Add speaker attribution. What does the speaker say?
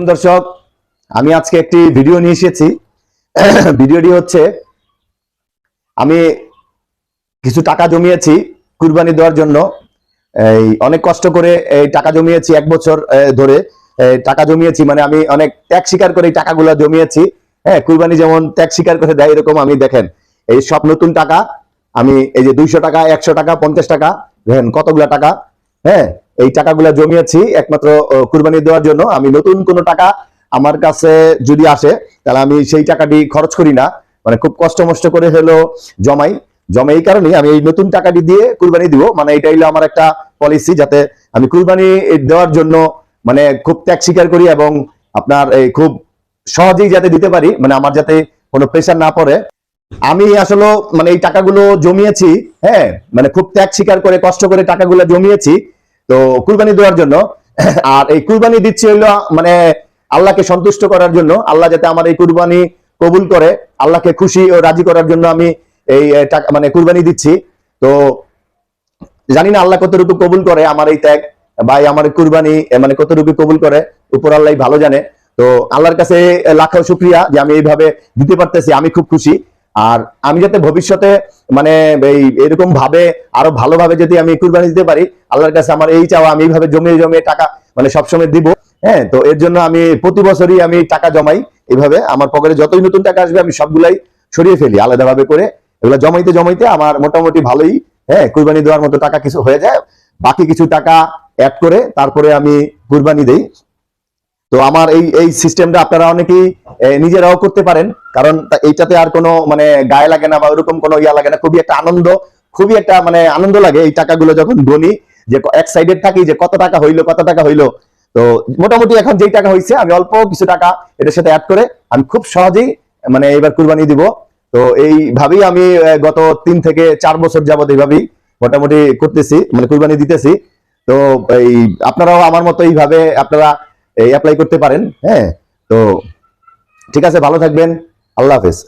Speaker 1: আলাইকুম, দর্শক। আমি আজকে একটি ভিডিও নিয়ে এসেছি। ভিডিওটি হচ্ছে, আমি কিছু টাকা জমিয়েছি কুরবানি দেওয়ার জন্য। এই, অনেক কষ্ট করে এই টাকা জমিয়েছি এক বছর ধরে। টাকা জমিয়েছি মানে আমি অনেক ত্যাগ স্বীকার করে এই টাকাগুলো জমিয়েছি। হ্যাঁ কুরবানি যেমন ত্যাগ স্বীকার করে দেয়, এরকম আমি দেখেন। এই সব নতুন টাকা, আমি এই যে দুইশো টাকা, একশো টাকা, পঞ্চাশ টাকা, দেখেন কতগুলা টাকা। হ্যাঁ এই টাকাগুলা জমিয়েছি একমাত্র কুরবানি দেওয়ার জন্য। আমি নতুন কোনো টাকা আমার কাছে যদি আসে, তাহলে আমি সেই টাকাটি খরচ করি না। মানে খুব কষ্ট মষ্ট করে হলো জমাই। জমে এই কারণে আমি এই নতুন টাকাটি দিয়ে কুরবানি দিব। মানে এটা হলো আমার একটা পলিসি যাতে আমি কুরবানি দেওয়ার জন্য মানে খুব ত্যাগ স্বীকার করি এবং আপনার এই খুব সহজেই যাতে দিতে পারি। মানে আমার যাতে কোনো প্রেশার না পড়ে। আমি আসলে মানে এই টাকাগুলো জমিয়েছি হ্যাঁ? মানে খুব ত্যাগ স্বীকার করে, কষ্ট করে টাকাগুলো জমিয়েছি। তো কুরবানি দেওয়ার জন্য, আর এই কুরবানি দিচ্ছি হইল মানে আল্লাহকে সন্তুষ্ট করার জন্য, আল্লাহ যাতে আমার এই কুরবানি কবুল করে, আল্লাহকে খুশি ও রাজি করার জন্য আমি এই টাকা মানে কুরবানি দিচ্ছি। তো জানি না আল্লাহ কতটুকু কবুল করে আমার এই ত্যাগ, ভাই আমার কুরবানি মানে কতটুকু কবুল করে, উপর আল্লাহ ভালো জানে। তো আল্লাহর কাছে লাখো শুক্রিয়া যে আমি এইভাবে দিতে পারতেছি, আমি খুব খুশি। আর আমি যাতে ভবিষ্যতে মানে এই এরকম ভাবে, আরও ভালোভাবে যদি আমি কুরবানি দিতে পারি, আল্লাহর কাছে আমার এই চাওয়া, আমি এইভাবে জমিয়ে জমিয়ে টাকা মানে সবসময় দিব। হ্যাঁ তো এর জন্য আমি প্রতি বছরই আমি টাকা জমাই এইভাবে। আমার পকেটে যতই নতুন টাকা আসবে, আমি সবগুলাই সরিয়ে ফেলি আলাদাভাবে করে। এগুলো জমাইতে জমাইতে আমার মোটামুটি ভালোই হ্যাঁ কুরবানি দেওয়ার মতো টাকা কিছু হয়ে যায়। বাকি কিছু টাকা অ্যাড করে তারপরে আমি কুরবানি দেই। তো আমার এই এই সিস্টেমটা আপনারা অনেকেই নিজেরাও করতে পারেন। কারণ এইটাতে আর কোনো মানে গায়ে লাগে না বা ওরকম কোনো ইয়া লাগে না। খুবই একটা আনন্দ, খুবই একটা মানে আনন্দ লাগে এই টাকাগুলো যখন গনি, যে এক সাইডের থাকি যে কত টাকা হইল, কত টাকা হইল। তো মোটামুটি এখন যেই টাকা হয়েছে আমি অল্প কিছু টাকা এটার সাথে অ্যাড করে আমি খুব সহজেই মানে এবার কুরবানি দিব। তো এইভাবেই আমি গত তিন থেকে চার বছর যাবত এইভাবেই মোটামুটি করতেছি মানে কুরবানি দিতেছি। তো এই, আপনারাও আমার মতো এইভাবে আপনারা অ্যাপ্লাই করতে পারেন হ্যাঁ? তো ঠিক আছে ভালো থাকবেন। আল্লাহ হাফেজ।